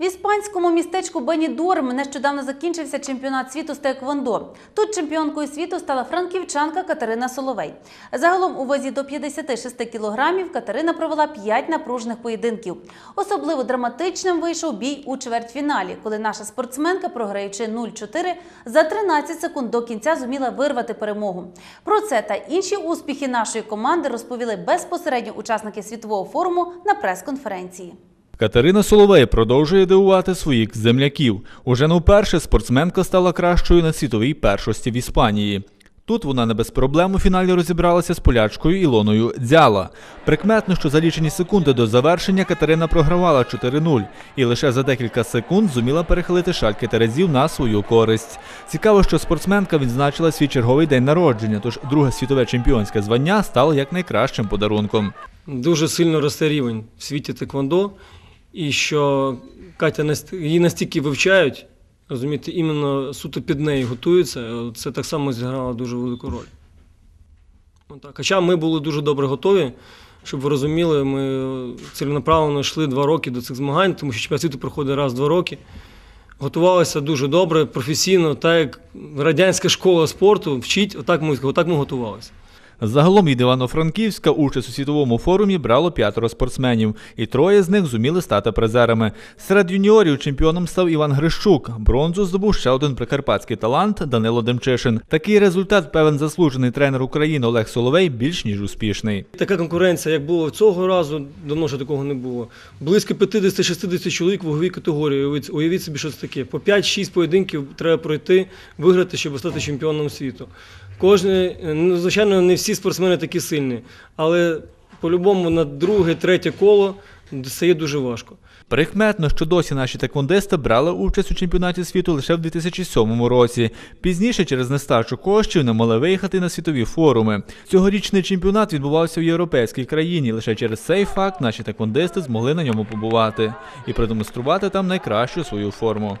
В іспанському містечку Бенідорм нещодавно закінчився чемпіонат світу з теквондо. Тут чемпіонкою світу стала франківчанка Катерина Соловей. Загалом у вазі до 56 кілограмів Катерина провела 5 напружних поєдинків. Особливо драматичним вийшов бій у чвертьфіналі, коли наша спортсменка, програючи 0-4, за 13 секунд до кінця зуміла вирвати перемогу. Про це та інші успіхи нашої команди розповіли безпосередньо учасники світового форуму на прес-конференції. Катерина Соловей продовжує дивувати своїх земляків. Уже не вперше спортсменка стала кращою на світовій першості в Іспанії. Тут вона не без проблем у фіналі розібралася з полячкою Ілоною Дзяла. Прикметно, що за лічені секунди до завершення Катерина програвала 4-0 і лише за декілька секунд зуміла перехилити шальки терезів на свою користь. Цікаво, що спортсменка відзначила свій черговий день народження, тож друге світове чемпіонське звання стало як найкращим подарунком. Дуже сильно росте рівень в світі теквондо, і що Катя її настільки вивчають, розумієте, іменно суто під неї готуються. Це так само зіграло дуже велику роль. Отак. Хоча ми були дуже добре готові, щоб ви розуміли, ми ціленаправленно йшли два роки до цих змагань, тому що чемпіонат світу проходить раз в два роки. Готувалися дуже добре, професійно, так як радянська школа спорту вчить, отак ми, отак ми готувалися. Загалом від Івано-Франківська участь у світовому форумі брало п'ятеро спортсменів, і троє з них зуміли стати призерами. Серед юніорів чемпіоном став Іван Грищук. Бронзу здобув ще один прикарпатський талант Данило Демчишин. Такий результат певен заслужений тренер України Олег Соловей більш ніж успішний. Така конкуренція, як було цього разу, давно ще такого не було. Близько 50-60 чоловік в ваговій категорії. Уявіть, собі, що це таке. По 5-6 поєдинків треба пройти, виграти, щоб стати чемпіоном світу. Кожен, ну, звичайно, не всі спортсмени такі сильні, але по-любому на друге, третє коло стає дуже важко. Прикметно, що досі наші теквондисти брали участь у чемпіонаті світу лише в 2007 році. Пізніше через нестачу коштів не могли виїхати на світові форуми. Цьогорічний чемпіонат відбувався в європейській країні. Лише через цей факт наші теквондисти змогли на ньому побувати і продемонструвати там найкращу свою форму.